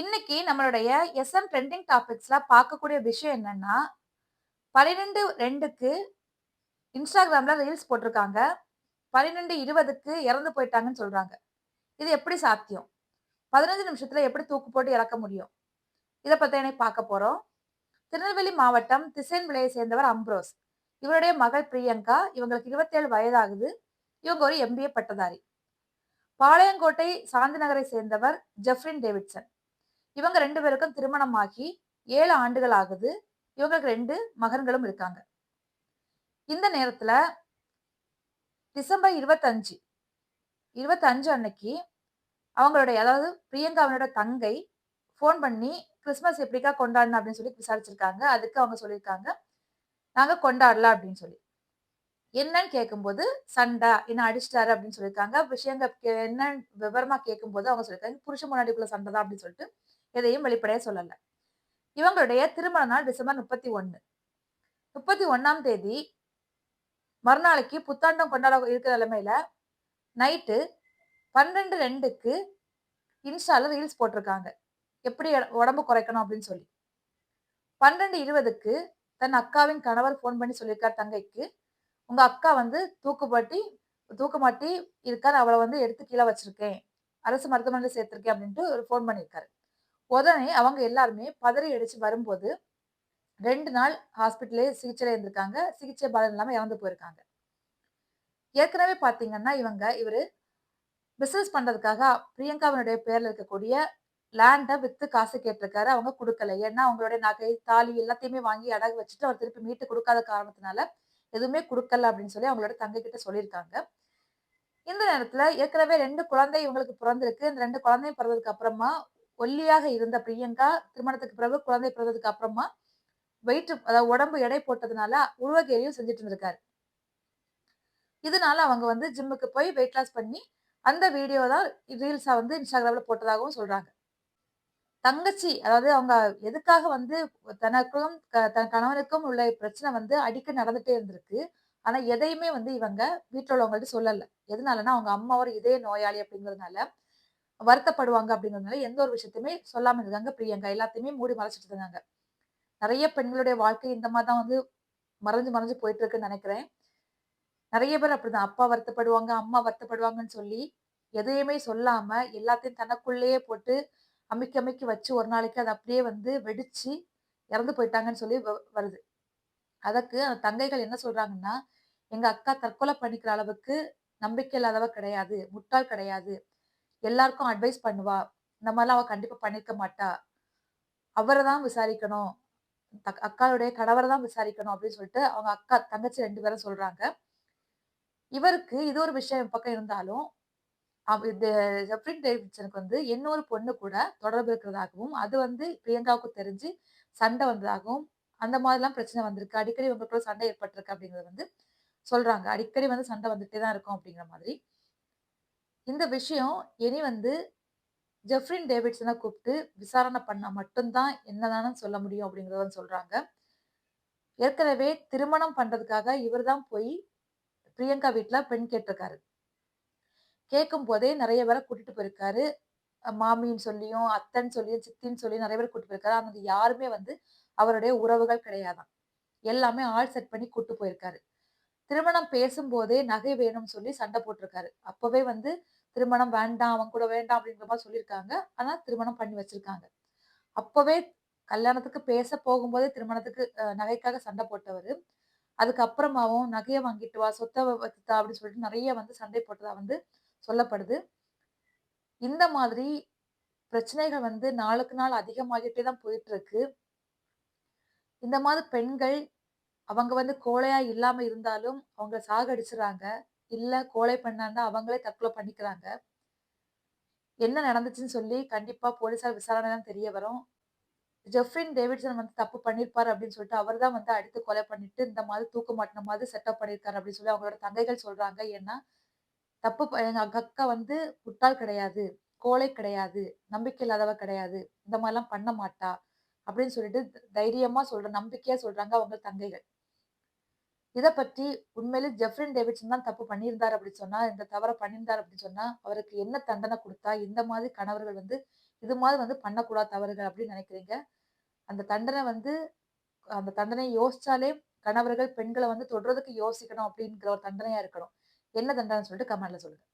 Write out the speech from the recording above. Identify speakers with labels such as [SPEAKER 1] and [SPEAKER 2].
[SPEAKER 1] இன்னைக்கு நம்மளுடைய SM trending டாபிக்ஸ்ல பார்க்கக்கூடிய விஷயம் என்னன்னா பன்னிரெண்டு ரெண்டுக்கு இன்ஸ்டாகிராம்ல ரீல்ஸ் போட்டிருக்காங்க. பன்னிரெண்டு இருபதுக்கு இறந்து போயிட்டாங்கன்னு சொல்றாங்க. இது எப்படி சாத்தியம்? பதினஞ்சு நிமிஷத்துல எப்படி தூக்கு போட்டு இறக்க முடியும்? இதை பத்தினை பார்க்க போறோம். திருநெல்வேலி மாவட்டம் திசைன் விலையை சேர்ந்தவர் அம்ப்ரோஸ். இவருடைய மகள் பிரியங்கா இவங்களுக்கு இருபத்தேழு வயதாகுது. இவங்க ஒரு எம்பிஏ பட்டதாரி. பாளையங்கோட்டை சாந்தி நகரை சேர்ந்தவர் ஜெஃப்ரின் டேவிட்சன். இவங்க ரெண்டு பேருக்கும் திருமணமாகி ஏழு ஆண்டுகள் ஆகுது இவங்களுக்கு ரெண்டு மகன்களும் இருக்காங்க. இந்த நேரத்துல டிசம்பர் இருபத்தஞ்சு இருபத்தஞ்சு அன்னைக்கு அவங்களுடைய அதாவது பிரியங்காவனோட தங்கை ஃபோன் பண்ணி கிறிஸ்மஸ் எப்படிக்கா கொண்டாடணும் அப்படின்னு சொல்லி விசாரிச்சிருக்காங்க. அதுக்கு அவங்க சொல்லியிருக்காங்க. நாங்க கொண்டாடலாம் அப்படின்னு சொல்லி. என்னன்னு கேட்கும்போது சண்டை என்ன அடிச்சிட்டாரு? அப்படின்னு சொல்லியிருக்காங்க. விஷயங்க என்ன விவரமா கேட்கும்போது அவங்க சொல்லியிருக்காங்க. புருஷ முன்னாடிக்குள்ள சண்டை தான் அப்படின்னு சொல்லிட்டு எதையும் வெளிப்படையா சொல்லல. இவங்களுடைய திருமண நாள் டிசம்பர் முப்பத்தி ஒன்று முப்பத்தி ஒன்னாம் தேதி மறுநாளைக்கு புத்தாண்டம் கொண்டாட இருக்கிற நிலைமையில நைட்டு பன்னெண்டு ரெண்டுக்கு இன்ஸ்டால ரீல்ஸ் போட்டிருக்காங்க. எப்படி உடம்பு குறைக்கணும் அப்படின்னு சொல்லி. பன்னெண்டு இருபதுக்கு தன் அக்காவின் கணவர் ஃபோன் பண்ணி சொல்லியிருக்கார் தங்கைக்கு. உங்க அக்கா வந்து தூக்குப்பாட்டி தூக்கமாட்டி இருக்கார் அவளை வந்து எடுத்து கீழே வச்சிருக்கேன். அரசு மருத்துவமனையில் சேர்த்திருக்கேன் அப்படின்ட்டு ஒரு ஃபோன் பண்ணியிருக்காரு. உடனே அவங்க எல்லாருமே பதறி அடிச்சு வரும்போது ரெண்டு நாள் ஹாஸ்பிட்டலே சிகிச்சையில இருந்திருக்காங்க. சிகிச்சை பலன் இல்லாமல் இறந்து போயிருக்காங்க. ஏற்கனவே பார்த்தீங்கன்னா இவங்க இவர் பிசினஸ் பண்ணுறதுக்காக பிரியங்காவினுடைய பேரில் இருக்கக்கூடிய லேண்டை விற்று காசு கேட்டிருக்காரு. அவங்க கொடுக்கல. ஏன்னா அவங்களுடைய நகை தாலி எல்லாத்தையுமே வாங்கி அடகு வச்சுட்டு அவர் திருப்பி மீட்டு கொடுக்காத காரணத்தினால எதுவுமே கொடுக்கல அப்படின்னு சொல்லி அவங்களோட தங்கை கிட்ட சொல்லியிருக்காங்க. இந்த நேரத்துல ஏற்கனவே ரெண்டு குழந்தை இவங்களுக்கு பிறந்திருக்கு. இந்த ரெண்டு குழந்தையும் பிறந்ததுக்கு அப்புறமா ஒல்லியாக இருந்த பிரியங்கா திருமணத்துக்கு பிறகு குழந்தை பிறந்ததுக்கு அப்புறமா வெயிட் அதாவது உடம்பு எடை போட்டதுனால உருவகேரியும் செஞ்சுட்டு இருந்திருக்காரு. இதனால அவங்க வந்து ஜிம்முக்கு போய் வெயிட் லாஸ் பண்ணி அந்த வீடியோ தான் ரீல்ஸா வந்து இன்ஸ்டாகிராம்ல போட்டதாகவும் சொல்றாங்க. தங்கச்சி அதாவது அவங்க எதுக்காக வந்து தனக்கும் தன் கணவனுக்கும் உள்ள பிரச்சனை வந்து அடிக்கடி நடந்துட்டே இருந்திருக்கு. ஆனா எதையுமே வந்து இவங்க வீட்டில் உள்ளவங்கள்ட்ட சொல்லலை. எதனாலன்னா அவங்க அம்மா ஒரு இதே நோயாளி அப்படிங்கிறதுனால வருத்தப்படுவாங்க அப்படிங்கிறதுனால எந்த ஒரு விஷயத்தையுமே சொல்லாம இருக்காங்க. பிரியங்கா எல்லாத்தையுமே மூடி மறைச்சிட்டு இருந்தாங்க நிறைய பெண்களுடைய வாழ்க்கை இந்த மாதிரி தான் வந்து மறைஞ்சு மறைஞ்சு போயிட்டு இருக்குன்னு நினைக்கிறேன். நிறைய பேர் அப்படிதான். அப்பா வருத்தப்படுவாங்க அம்மா வருத்தப்படுவாங்கன்னு சொல்லி எதையுமே சொல்லாம எல்லாத்தையும் தனக்குள்ளேயே போட்டு அமைக்க அமைக்கி வச்சு ஒரு நாளைக்கு அதை அப்படியே வந்து வெடிச்சு இறந்து போயிட்டாங்கன்னு சொல்லி வருது. அதற்கு அந்த தங்கைகள் என்ன சொல்றாங்கன்னா எங்க அக்கா தற்கொலை பண்ணிக்கிற அளவுக்கு நம்பிக்கை இல்லாதவ கிடையாது. முட்டாள் கிடையாது. எல்லாருக்கும் அட்வைஸ் பண்ணுவா. இந்த மாதிரிலாம் அவள் கண்டிப்பாக பண்ணிருக்க மாட்டா. அவரை தான் விசாரிக்கணும். அக்காளுடைய கணவரை தான் விசாரிக்கணும் அப்படின்னு சொல்லிட்டு அவங்க அக்கா தங்கச்சி ரெண்டு பேரும் சொல்றாங்க. இவருக்கு இது ஒரு விஷயம் பக்கம் இருந்தாலும் ஜெஃப்ரின் டேவிட்சனுக்கு வந்து இன்னொரு பொண்ணு கூட தொடர்பு இருக்கிறதாகவும் அது வந்து பிரியங்காவுக்கு தெரிஞ்சு சண்டை வந்ததாகவும் அந்த மாதிரிலாம் பிரச்சனை வந்திருக்கு. அடிக்கடி உங்களுக்குள்ள சண்டை ஏற்பட்டிருக்கு அப்படிங்கிறது வந்து சொல்றாங்க. அடிக்கடி வந்து சண்டை வந்துட்டே தான் இருக்கும் அப்படிங்கிற மாதிரி. இந்த விஷயம் இனி வந்து ஜெஃப்ரின் டேவிட்ஸனை கூப்பிட்டு விசாரணை பண்ணால் மட்டும்தான் என்னதானு சொல்ல முடியும் அப்படிங்கிறத சொல்கிறாங்க ஏற்கனவே திருமணம் பண்ணுறதுக்காக இவர் தான் போய் பிரியங்கா வீட்டில் பெண் கேட்டிருக்காரு. கேட்கும் போதே நிறைய பேரை கூட்டிட்டு போயிருக்காரு. மாமின்னு சொல்லியும் அத்தன்னு சொல்லியும் சித்தின்னு சொல்லி நிறைய பேர் கூட்டிட்டு போயிருக்காரு. அந்த யாருமே வந்து அவருடைய உறவுகள் கிடையாதான். எல்லாமே ஆள் செட் பண்ணி கூட்டு போயிருக்காரு. திருமணம் பேசும்போதே நகை வேணும்னு சொல்லி சண்டை போட்டிருக்காரு. அப்பவே வந்து திருமணம் வேண்டாம் அவன் கூட வேண்டாம் அப்படிங்கிற மாதிரி சொல்லியிருக்காங்க. ஆனா திருமணம் பண்ணி வச்சிருக்காங்க. அப்பவே கல்யாணத்துக்கு பேச போகும்போதே திருமணத்துக்கு நகைக்காக சண்டை போட்டவர். அதுக்கப்புறமாவும் நகையை வாங்கிட்டு வா சொத்தை வச்சுத்தா அப்படின்னு சொல்லிட்டு நிறைய வந்து சண்டை போட்டதா வந்து சொல்லப்படுது. இந்த மாதிரி பிரச்சனைகள் வந்து நாளுக்கு நாள் அதிகமாகிட்டே தான் போயிட்டு இருக்கு. இந்த மாதிரி பெண்கள் அவங்க வந்து கோழையா இல்லாம இருந்தாலும் அவங்க சாகடிச்சுறாங்க. இல்ல கோழை பண்ணாந்தா அவங்களே தற்கொலை பண்ணிக்கிறாங்க. என்ன நடந்துச்சுன்னு சொல்லி கண்டிப்பா போலீசார் விசாரணை தான் தெரிய வரும். ஜெஃப்ரின் டேவிட்சன் வந்து தப்பு பண்ணிருப்பார் அப்படின்னு சொல்லிட்டு அவர் தான் வந்து அடித்து கொலை பண்ணிட்டு இந்த மாதிரி தூக்க மாட்டின மாதிரி செட்டப் பண்ணியிருக்காரு அப்படின்னு சொல்லி அவங்களோட தங்கைகள் சொல்றாங்க. ஏன்னா தப்பு எங்க அக்கா வந்து முட்டாள் கிடையாது கோழை கிடையாது நம்பிக்கை இல்லாதவ கிடையாது இந்த மாதிரிலாம் பண்ண மாட்டா அப்படின்னு சொல்லிட்டு தைரியமா சொல்ற நம்பிக்கையா சொல்றாங்க அவங்க தங்கைகள். இதை பற்றி உண்மையிலே ஜெஃப்ரின் டேவிட்சன் தான் தப்பு பண்ணியிருந்தார் அப்படின்னு சொன்னா இந்த தவறை பண்ணியிருந்தார் அப்படின்னு சொன்னா அவருக்கு என்ன தண்டனை கொடுத்தா இந்த மாதிரி கணவர்கள் வந்து இது மாதிரி வந்து பண்ணக்கூடாது தவறுகள் அப்படின்னு நினைக்கிறீங்க? அந்த தண்டனை வந்து அந்த தண்டனை யோசிச்சாலே கணவர்கள் பெண்களை வந்து தொடுறதுக்கு யோசிக்கணும் அப்படிங்கிற ஒரு தண்டனையா இருக்கணும். என்ன தண்டனை சொல்லிட்டு கமெண்ட்ல சொல்லுங்க.